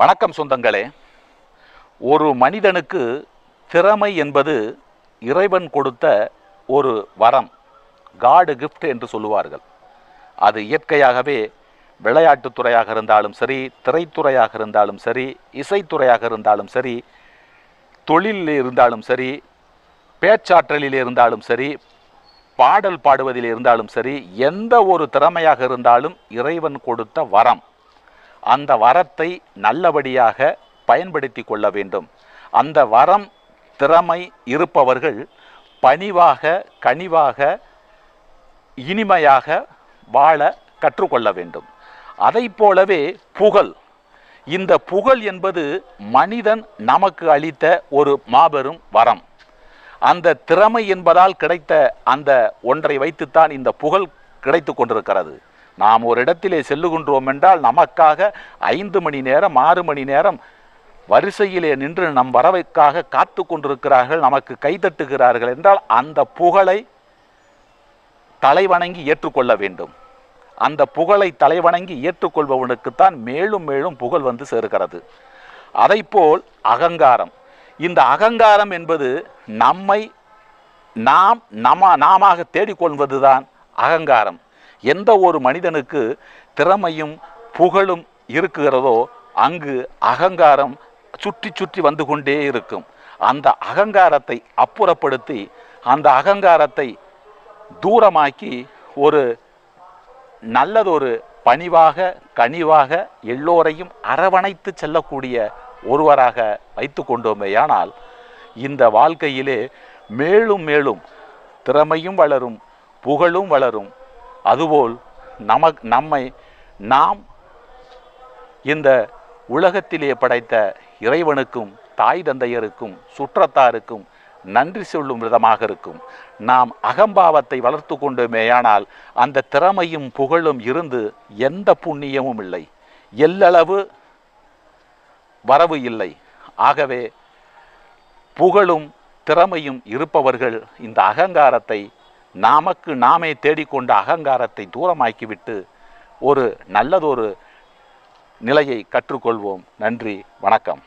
வணக்கம் சொந்தங்களே. ஒரு மனிதனுக்கு திறமை என்பது இறைவன் கொடுத்த ஒரு வரம் காடு கிஃப்ட் என்று சொல்லுவார்கள். அது இயற்கையாகவே விளையாட்டுத்துறையாக இருந்தாலும் சரி திரைத்துறையாக இருந்தாலும் சரி இசைத்துறையாக இருந்தாலும் சரி தொழிலில் இருந்தாலும் சரி பேச்சாற்றலில் இருந்தாலும் சரி பாடல் பாடுவதில் இருந்தாலும் சரி எந்த ஒரு திறமையாக இருந்தாலும் இறைவன் கொடுத்த வரம். அந்த வரத்தை நல்லபடியாக பயன்படுத்தி கொள்ள வேண்டும். அந்த வரம் திறமை இருப்பவர்கள் பணிவாக கனிவாக இனிமையாக வாழ கற்றுக்கொள்ள வேண்டும். அதைப் போலவே புகழ். இந்த புகழ் என்பது மனிதன் நமக்கு அளித்த ஒரு மாபெரும் வரம். அந்த திறமை என்பதால் கிடைத்த அந்த ஒன்றை வைத்துத்தான் இந்த புகழ் கிடைத்து கொண்டிருக்கிறது. நாம் ஒரு இடத்திலே செல்லுகின்றோம் என்றால் நமக்காக ஐந்து மணி நேரம் ஆறு மணி நேரம் வரிசையிலே நின்று நம் வரவைக்காக காத்து கொண்டிருக்கிறார்கள் நமக்கு கைதட்டுகிறார்கள் என்றால் அந்த புகழை தலைவணங்கி ஏற்றுக்கொள்ள வேண்டும். அந்த புகழை தலைவணங்கி ஏற்றுக்கொள்பவனுக்குத்தான் மேலும் மேலும் புகழ் வந்து சேர்கிறது. அதைப்போல் அகங்காரம். இந்த அகங்காரம் என்பது நம்மை நாம் நம நாம தேடிக்கொள்வதுதான் அகங்காரம். எந்த ஒரு மனிதனுக்கு திறமையும் புகழும் இருக்குகிறதோ அங்கு அகங்காரம் சுற்றி சுற்றி வந்து கொண்டே இருக்கும். அந்த அகங்காரத்தை அப்புறப்படுத்தி அந்த அகங்காரத்தை தூரமாக்கி ஒரு நல்லதொரு பணிவாக கனிவாக எல்லோரையும் அரவணைத்து செல்லக்கூடிய ஒருவராக வைத்து கொண்டோமேயானால் இந்த வாழ்க்கையிலே மேலும் மேலும் திறமையும் வளரும் புகழும் வளரும் அதுபோல் நமக் நம்மை நாம் இந்த உலகத்திலே படைத்த இறைவனுக்கும் தாய் தந்தையருக்கும் சுற்றத்தாருக்கும் நன்றி சொல்லும் விதமாக இருக்கும். நாம் அகம்பாவத்தை வளர்த்து கொண்டோமேயானால் அந்த திறமையும் புகழும் இருந்து எந்த புண்ணியமும் இல்லை. எல்லளவு வரவு இல்லை. ஆகவே புகழும் திறமையும் இருப்பவர்கள் இந்த அகங்காரத்தை நமக்கு நாமே தேடிக்கொண்ட அகங்காரத்தை தூரமாக்கிவிட்டு ஒரு நல்லதொரு நிலையை கற்றுக்கொள்வோம். நன்றி வணக்கம்.